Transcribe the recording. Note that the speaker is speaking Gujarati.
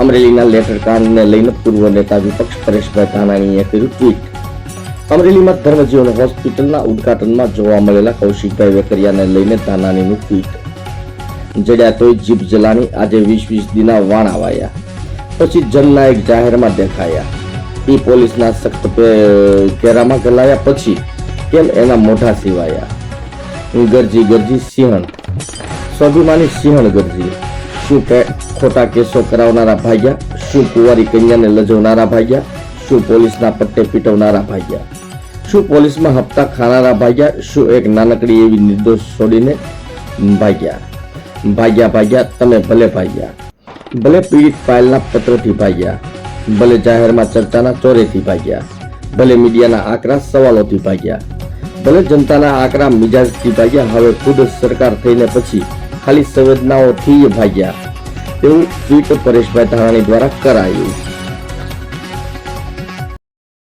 અમરેલીના લેટર કાનને લઈને પૂર્વ નેતા વિપક્ષ પરેશભાઈ ધાનાણીએ કર્યું ટ્વીટ અમરેલીમાં ધર્મજીવન હોસ્પિટલના ઉદઘાટનમાં જોવા મળેલા કૌશિકભાઈ વેકરિયાને લઈને ધાનાણીનું ટ્વીટ જડ્યા તોય જીભ જલાની આજે વીસ વીસ દિના વાણ આવાયા પછી જનનાયક જાહેરમાં દેખાયા. એ પોલીસના સખ્ત ઘેરામાં ગલાયા પછી કેમ એના મોઢા સિવાયા? ગરજી ગરજી સિંહણ. સ્વાભિમાની સિંહણ ગરજી. શું કે ખોટા કેસો કરાવનારા ભાગ્યા? શું કુંવારી કન્યાને લજવનારા ભાગ્યા? શું પોલીસના પટ્ટે પીટવનારા ભાગ્યા? શું પોલીસમાં હપ્તા ખાનારા ભાગ્યા? શું એક નાનકડી એવી નિર્દોષ છોડીને ભાગ્યા? ભાગ્યા ભાગ્યા, તમે ભલે ભાગ્યા. ભલે પીડિત પાયલના પત્રથી ભાગ્યા. ભલે જાહેરમાં ચર્ચાના ચોરેથી ભાગ્યા. ભલે મીડિયાના આકરા સવાલોથી ભાગ્યા. ભલે જનતાના આકરા મિજાજથી ભાગ્યા. હવે ખુદ સરકાર થઈને પછી ખાલી સંવેદનાઓથી ભાગ્યા. તેવું ટ્વીટ પરેશભાઈ ધાનાણી દ્વારા કરાયું.